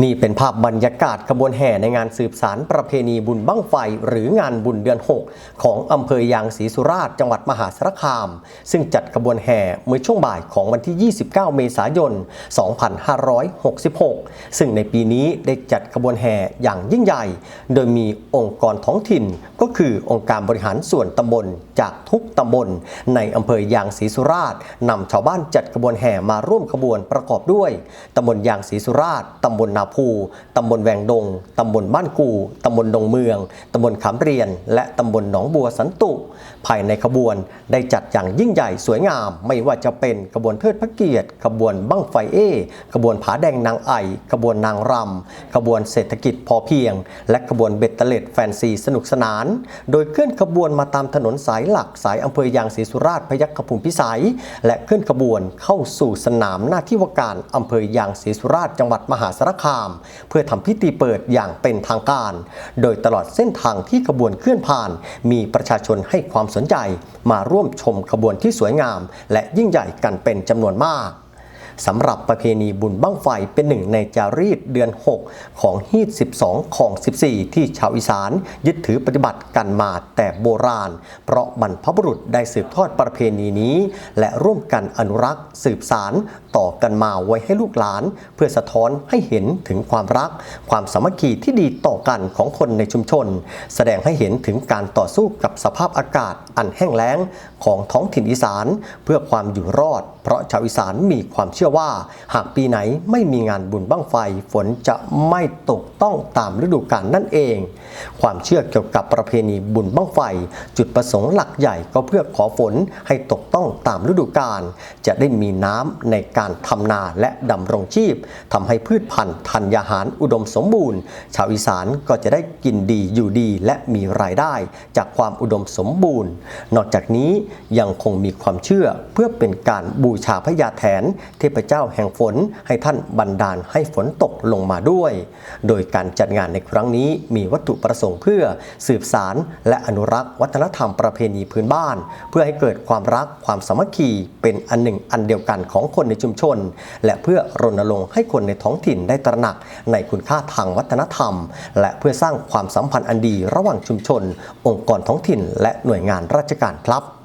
นี่เป็นภาพบรรยากาศขบวนแห่ในงานสืบสารประเพณีบุญบั้งไฟ หรืองานบุญเดือน 6 ของอำเภอยางศรีสุราษฎร์จังหวัดมหาสารคาม ซึ่งจัดขบวนแห่เมื่อช่วงบ่ายของวันที่ 29 เมษายน 2566 ซึ่งในปีนี้ได้จัดขบวนแห่อย่างยิ่งใหญ่ โดยมีองค์กรท้องถิ่น ก็คือองค์การบริหารส่วนตำบลจากทุกตำบล ในอำเภอยางศรีสุราษฎร์นำชาวบ้านจัดขบวนแห่มาร่วมขบวนประกอบด้วยตำบลยางศรีสุราษฎร์ตำบลนาภูตำบลแวงดง ตำบลบ้านกูตำบลดงเมือง ตำบลขามเรียน และตำบลหนองบัวสันตุ ภายในขบวนได้จัดอย่างยิ่งใหญ่สวยงาม ไม่ว่าจะเป็นขบวนเทิดพระเกียรติ ขบวนบั้งไฟเอขบวนผาแดงนางไอขบวนนางรำขบวนเศรษฐกิจพอเพียง และขบวนเบ็ดเตล็ดแฟนซีสนุกสนาน โดยเคลื่อนขบวนมาตามถนนสายหลักสายอำเภอยางศรีสุราษฎร์พยัคฆภูมิพิสัย และเคลื่อนขบวนเข้าสู่สนามหน้าที่ว่าการอำเภอยางศรีสุราษฎร์จังหวัดมหาสารคามเพื่อทำพิธีเปิดอย่างเป็นทางการ โดยตลอดเส้นทางที่ขบวนเคลื่อนผ่าน มีประชาชนให้ความสนใจ มาร่วมชมขบวนที่สวยงาม และยิ่งใหญ่กันเป็นจำนวนมาก สำหรับประเพณีบุญบั้งไฟเป็นหนึ่งในจารีตเดือน 6 ของฮีด12 ของ 14 ที่ชาวอีสาน ยึดถือปฏิบัติกันมาแต่โบราณ เพราะบรรพบุรุษได้สืบทอดประเพณีนี้ และร่วมกันอนุรักษ์ สืบสารต่อกันมาไว้ให้ลูกหลาน เพื่อสะท้อนให้เห็นถึงความรัก ความสามัคคีที่ดีต่อกันของคนในชุมชน แสดงให้เห็นถึงการต่อสู้กับสภาพอากาศอันแห้งแล้งของท้องถิ่นอีสาน เพื่อความอยู่รอดเพราะชาวอีสานมีความเชื่อว่า หากปีไหนไม่มีงานบุญบั้งไฟ ฝนจะไม่ตกต้องตามฤดูกาลนั่นเอง ความเชื่อเกี่ยวกับประเพณีบุญบั้งไฟ จุดประสงค์หลักใหญ่ก็เพื่อขอฝนให้ตกต้องตามฤดูกาลจะได้มีน้ำในการทำนาและดำรงชีพทำให้พืชพันธุ์ธัญญาหารอุดมสมบูรณ์ ชาวอีสานก็จะได้กินดีอยู่ดีและมีรายได้ จากความอุดมสมบูรณ์ นอกจากนี้ยังคงมีความเชื่อเพื่อเป็นการบูชาพญาแถน เทพเจ้าแห่งฝนให้ท่านบันดาลให้ฝนตกลงมาด้วย โดยการจัดงานในครั้งนี้มีวัตถุประสงค์เพื่อสืบสารและอนุรักษ์วัฒนธรรมประเพณีพื้นบ้าน เพื่อให้เกิดความรักความสามัคคีเป็นอันหนึ่งอันเดียวกันของคนในชุมชน และเพื่อรณรงค์ให้คนในท้องถิ่นได้ตระหนักในคุณค่าทางวัฒนธรรม และเพื่อสร้างความสัมพันธ์อันดีระหว่างชุมชน องค์กรท้องถิ่น และหน่วยงานราชการครับ